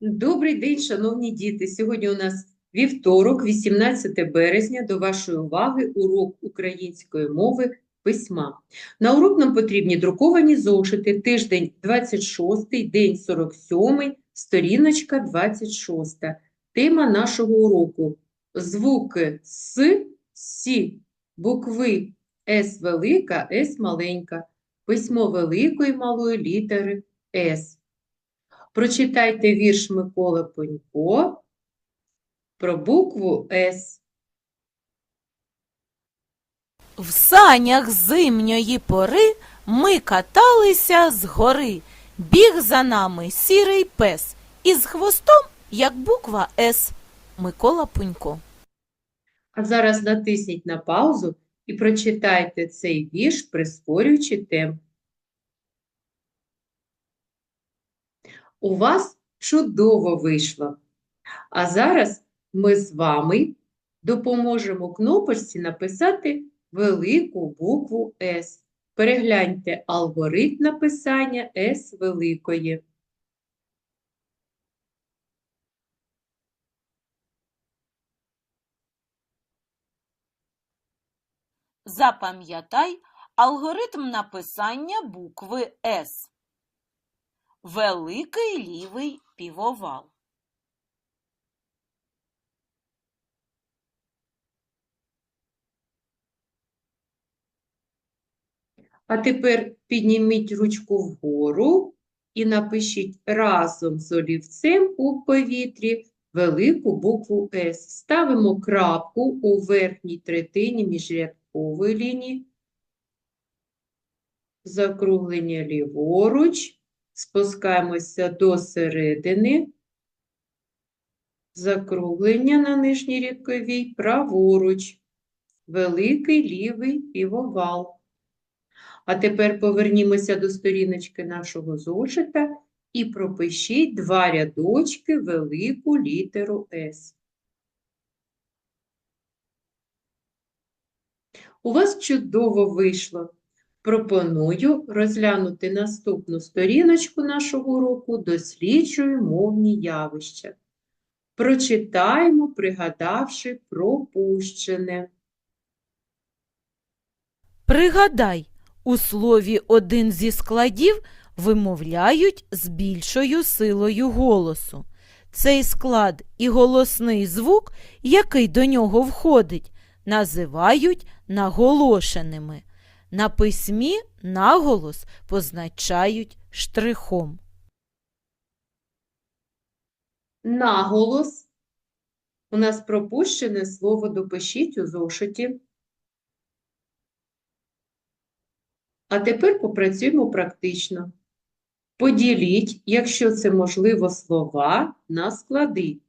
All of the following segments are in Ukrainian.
Добрий день, шановні діти! Сьогодні у нас вівторок, 18 березня. До вашої уваги урок української мови письма. На урок нам потрібні друковані зошити, тиждень 26, день 47, сторіночка 26. Тема нашого уроку – звуки С, Сі, букви С велика, С маленька, письмо великої малої літери С. Прочитайте вірш Миколи Пенько про букву С. В санях зимньої пори ми каталися з гори. Біг за нами сірий пес із хвостом, як буква С. Микола Пунько. А зараз натисніть на паузу і прочитайте цей вірш, прискорюючи темп. У вас чудово вийшло. А зараз ми з вами допоможемо кнопочці написати велику букву С. Перегляньте алгоритм написання С великої. Запам'ятай алгоритм написання букви С. Великий лівий півовал. А тепер підніміть ручку вгору і напишіть разом з олівцем у повітрі велику букву С. Ставимо крапку у верхній третині міжрядкової лінії, закруглення ліворуч, спускаємося до середини, закруглення на нижній рядковій праворуч, великий лівий півовал. А тепер повернімося до сторіночки нашого зошита і пропишіть два рядочки велику літеру С. У вас чудово вийшло. Пропоную розглянути наступну сторіночку нашого уроку «Досліджую мовні явища». Прочитаємо, пригадавши пропущене. Пригадай, у слові один зі складів вимовляють з більшою силою голосу. Цей склад і голосний звук, який до нього входить, називають наголошеними. На письмі наголос позначають штрихом. Наголос. У нас пропущене слово допишіть у зошиті. А тепер попрацюємо практично. Поділіть, якщо це можливо, слова на склади.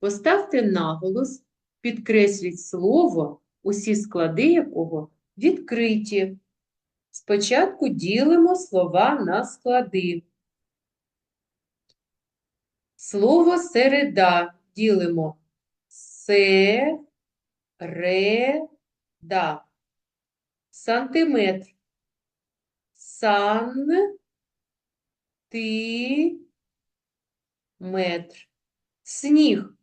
Поставте наголос, підкресліть слово, усі склади якого відкриті. Спочатку ділимо слова на склади. Слово середа ділимо се-ре-да. Сантиметр. Сан ти метр. Сніг.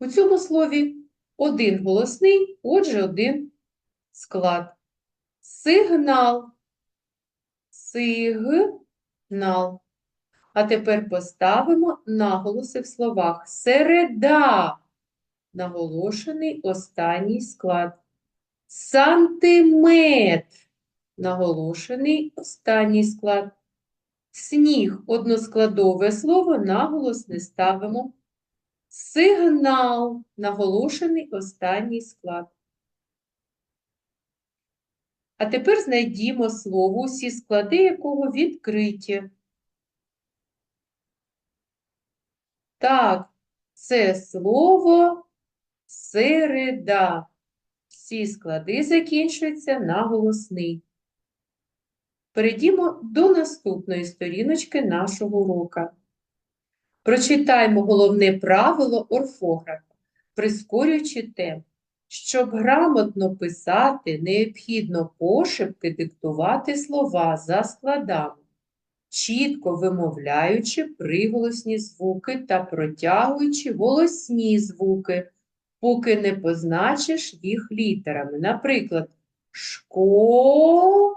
У цьому слові один голосний, отже, один склад. Сигнал. Сигнал. А тепер поставимо наголоси в словах. Середа. Наголошений останній склад. Сантиметр. Наголошений останній склад. Сніг односкладове слово, наголос не ставимо. Сигнал наголошений останній склад. А тепер знайдімо слово, усі склади якого відкриті. Так, це слово середа. Всі склади закінчуються на голосний. Перейдімо до наступної сторіночки нашого урока. Прочитаймо головне правило орфографа, прискорюючи темп. Щоб грамотно писати, необхідно пошепки диктувати слова за складами. чітко вимовляючи приголосні звуки та протягуючи голосні звуки, поки не позначиш їх літерами. Наприклад, школа.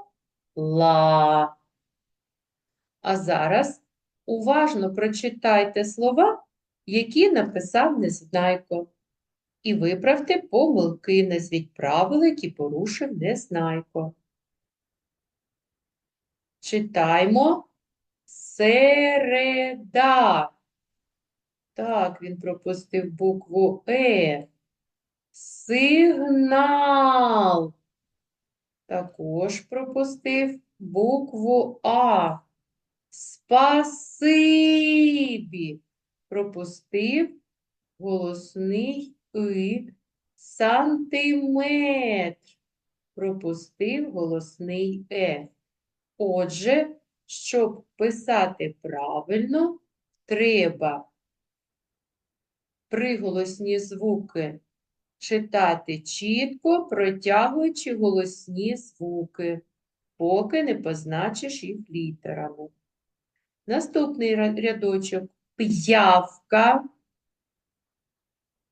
А зараз уважно прочитайте слова, які написав Незнайко. І виправте помилки, назвіть правила, які порушив Незнайко. Читаймо середа. Так, він пропустив букву Е. Сигнал. Також пропустив букву А. Спасибі. Пропустив голосний И. Сантиметр. Пропустив голосний Е. Отже, щоб писати правильно, треба приголосні звуки читати чітко, протягуючи голосні звуки, поки не позначиш їх літерами. Наступний рядочок п'явка.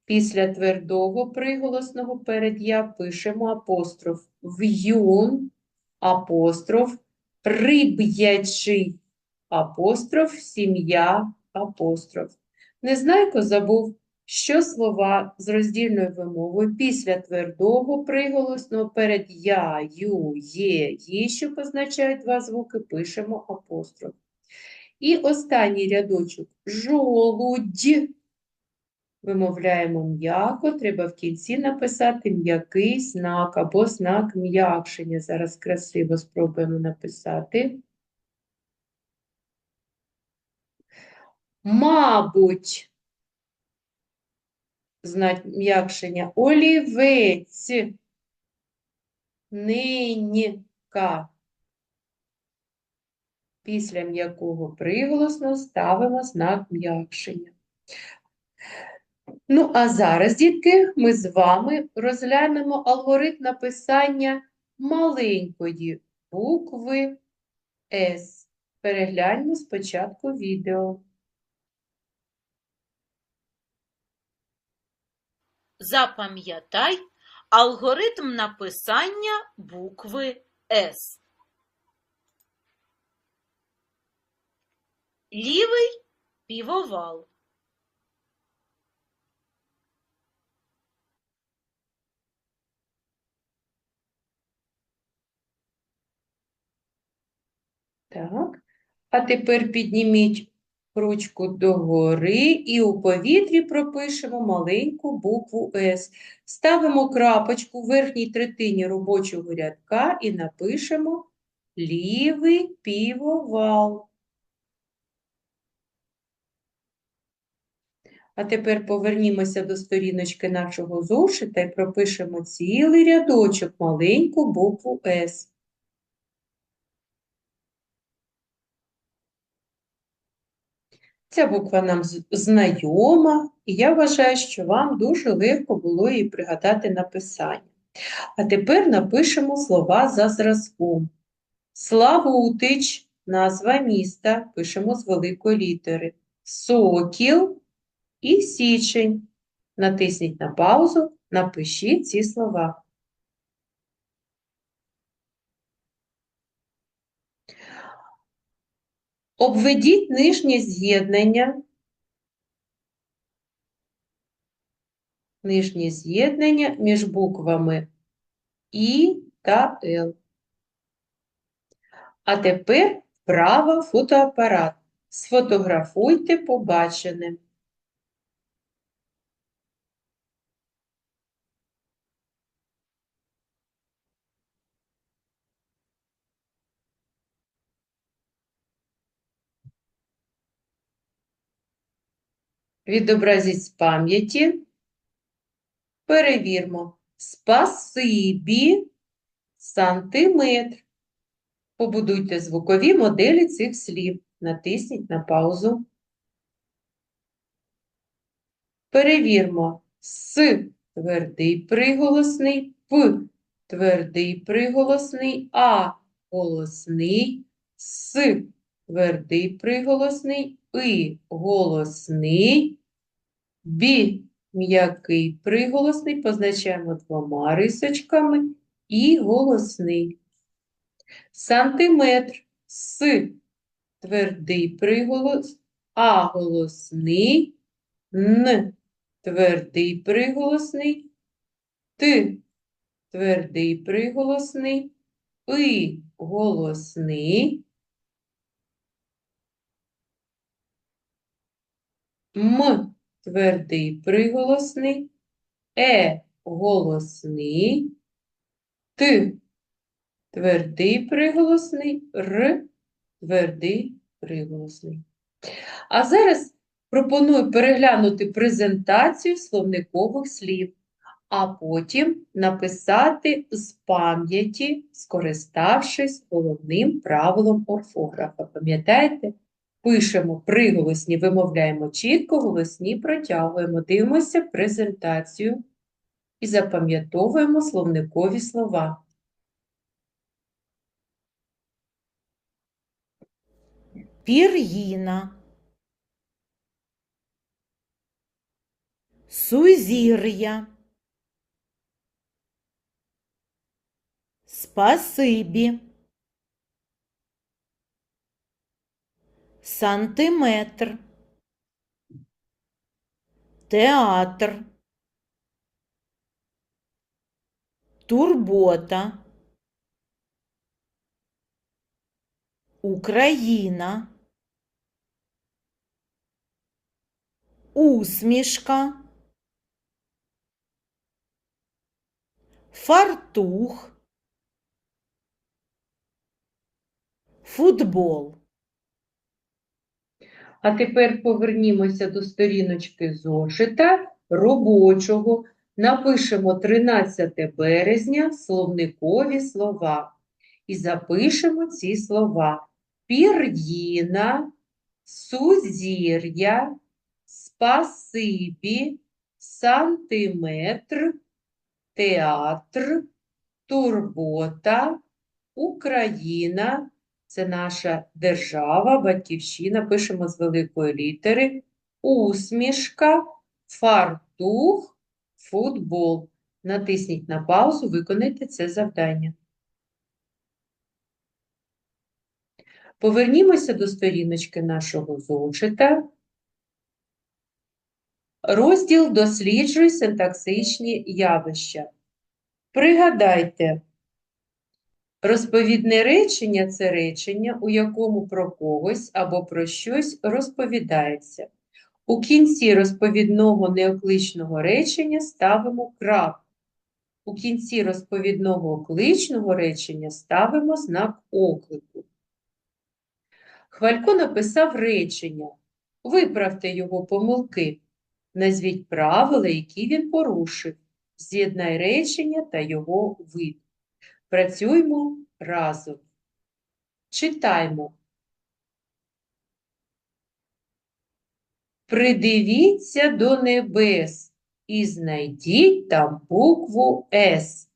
Після твердого приголосного перед я пишемо апостроф в'юн, апостроф риб'ячий, апостроф сім'я, апостроф. Незнайко забув, що слова з роздільною вимовою після твердого приголосного перед я, ю, є, є, що позначають два звуки, пишемо апостроф. І останній рядочок жолудь. Вимовляємо м'яко, треба в кінці написати м'який знак або знак м'якшення. Зараз красиво спробуємо написати. Мабуть, знак м'якшення олівець, нинька. Після м'якого приголосного ставимо знак м'якшення. Ну, а зараз, дітки, ми з вами розглянемо алгоритм написання маленької букви С. Перегляньмо спочатку відео. Запам'ятай алгоритм написання букви С. Лівий півовал. Так. А тепер підніміть ручку догори і у повітрі пропишемо маленьку букву С. Ставимо крапочку в верхній третині робочого рядка і напишемо лівий півовал. А тепер повернімося до сторіночки нашого зошита і пропишемо цілий рядочок, маленьку букву С. Ця буква нам знайома, і я вважаю, що вам дуже легко було її пригадати написання. А тепер напишемо слова за зразком. Славутич – назва міста, пишемо з великої літери. Сокіл і січень. Натисніть на паузу, напишіть ці слова. Обведіть нижнє з'єднання. Нижнє з'єднання між буквами І та Л. А тепер вправо фотоапарат. Сфотографуйте побачене. Відобразіть з пам'яті. Перевірмо. Спасибі, сантиметр. Побудуйте звукові моделі цих слів. Натисніть на паузу. Перевірмо. С твердий приголосний, П твердий приголосний, А голосний, С твердий приголосний, и голосний, бі м'який приголосний, позначаємо двома рисочками, і голосний. Сантиметр с твердий приголос, а голосний, н твердий приголосний, т твердий приголосний, и голосний, м твердий приголосний, е голосний, т твердий приголосний, р твердий приголосний. А зараз пропоную переглянути презентацію словникових слів, а потім написати з пам'яті, скориставшись головним правилом орфографа. Пам'ятаєте? Пишемо приголосні, вимовляємо чітко, голосні протягуємо, дивимося презентацію і запам'ятовуємо словникові слова. Пір'їна. Сузір'я. Спасибі. Сантиметр. Театр. Турбота. Україна. Усмішка. Фартух. Футбол. А тепер повернімося до сторіночки зошита робочого. Напишемо 13 березня словникові слова. І запишемо ці слова. Пір'їна, сузір'я, спасибі, сантиметр, театр, турбота, Україна. Це наша держава, батьківщина, пишемо з великої літери, усмішка, фартух, футбол. Натисніть на паузу, виконайте це завдання. Повернімося до сторіночки нашого зошита. Розділ досліджуй синтаксичні явища. Пригадайте, Розповідне речення це речення, у якому про когось або про щось розповідається. У кінці розповідного неокличного речення ставимо крапку. У кінці розповідного окличного речення ставимо знак оклику. Хвалько написав речення. Виправте його помилки. Назвіть правила, які він порушив. З'єднай речення та його вид. Працюймо разом. Читаймо. Придивіться до небес і знайдіть там букву С.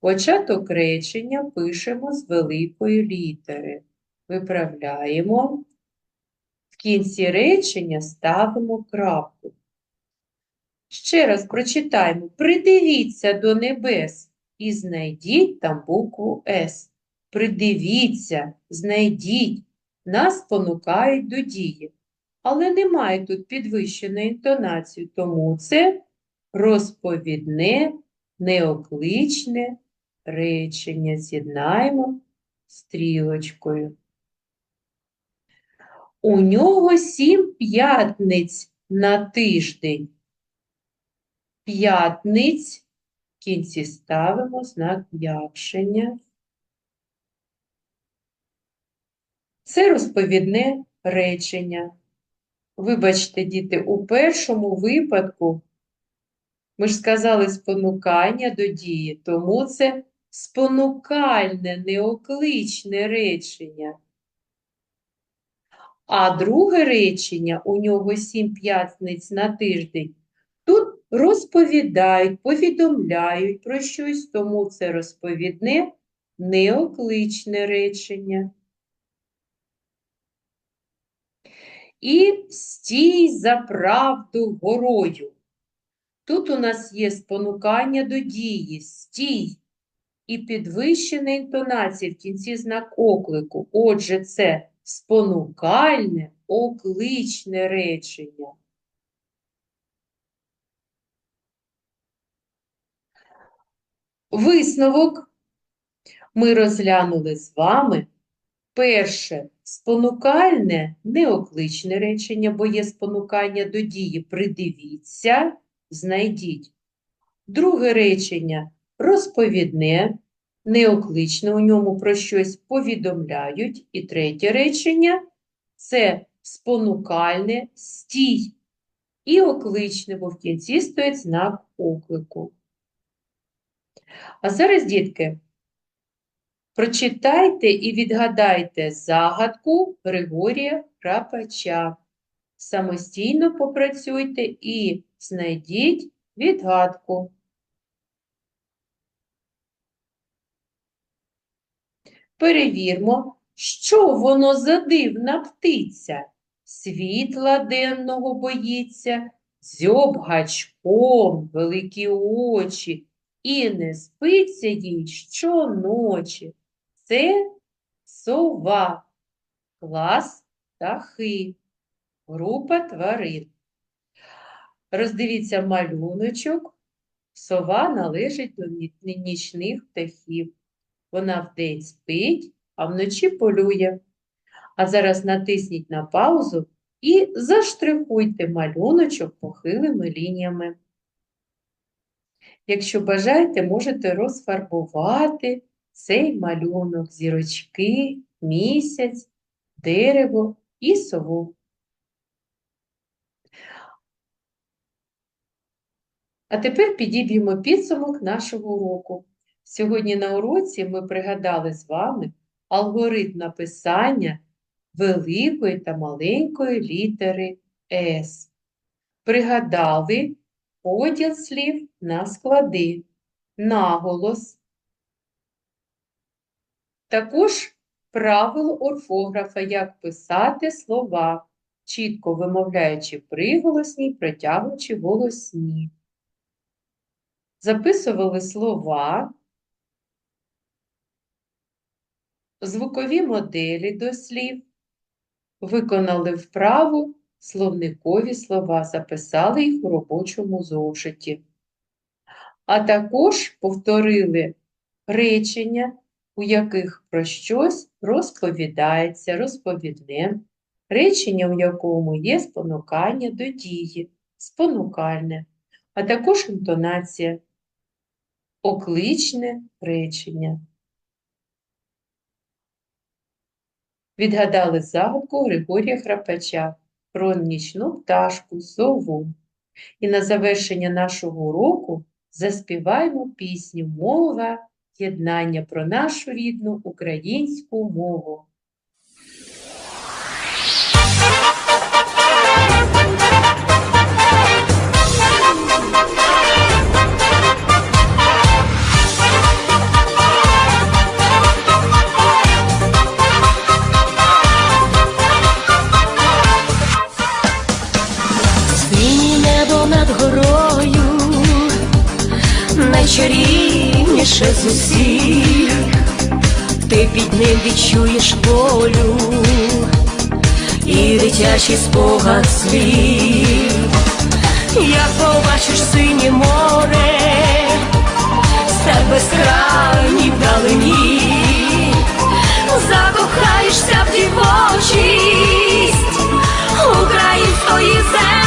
Початок речення пишемо з великої літери. Виправляємо. В кінці речення ставимо крапку. Ще раз прочитаємо. Придивіться до небес і знайдіть там букву С. Придивіться, знайдіть, нас спонукають до дії. Але немає тут підвищеної інтонації, тому це розповідне, неокличне речення. З'єднаємо стрілочкою. У нього сім п'ятниць на тиждень. П'ятниць в кінці ставимо знак м'якшення. Це розповідне речення. Вибачте, діти, у першому випадку ми ж сказали спонукання до дії, тому це спонукальне, неокличне речення. А друге речення, у нього сім п'ятниць на тиждень, тут розповідають, повідомляють про щось, тому це розповідне, неокличне речення. і стій за правду горою. Тут у нас є спонукання до дії, стій і підвищена інтонація в кінці знак оклику. Отже, це спонукальне, окличне речення. Висновок ми розглянули з вами перше спонукальне неокличне речення, бо є спонукання до дії. Придивіться, знайдіть. Друге речення розповідне, неокличне, у ньому про щось повідомляють. І третє речення це спонукальне, стій і окличне, бо в кінці стоїть знак оклику. А зараз, дітки, прочитайте і відгадайте загадку Григорія Крапача. Самостійно попрацюйте і знайдіть відгадку. Перевірмо, що воно за дивна птиця. Світла денного боїться, дзьоб гачком, великі очі, і не спиться їй щоночі. Це сова, клас птахи, група тварин. Роздивіться малюночок. Сова належить до нічних птахів. Вона вдень спить, а вночі полює. А зараз натисніть на паузу і заштрихуйте малюночок похилими лініями. Якщо бажаєте, можете розфарбувати цей малюнок, зірочки, місяць, дерево і сову. А тепер підіб'ємо підсумок нашого уроку. Сьогодні на уроці ми пригадали з вами алгоритм написання великої та маленької літери С. Пригадали поділ слів на склади, наголос. Також правило орфографа, як писати слова, чітко вимовляючи приголосні, протягуючи голосні. Записували слова, звукові моделі до слів, виконали вправу словникові слова, записали їх у робочому зошиті. А також повторили речення, у яких про щось розповідається, розповідне, речення, у якому є спонукання до дії, спонукальне, а також інтонація, окличне речення. Відгадали загадку Григорія Храпача про нічну пташку сову. І на завершення нашого уроку заспіваємо пісню Мова єднання про нашу рідну українську мову. чарівніше з усіх, ти під ним відчуєш волю і дитячий спогад слів, як побачиш синє море, з степ безкрайній вдалині, закохаєшся в дівочість, Україн твої землі.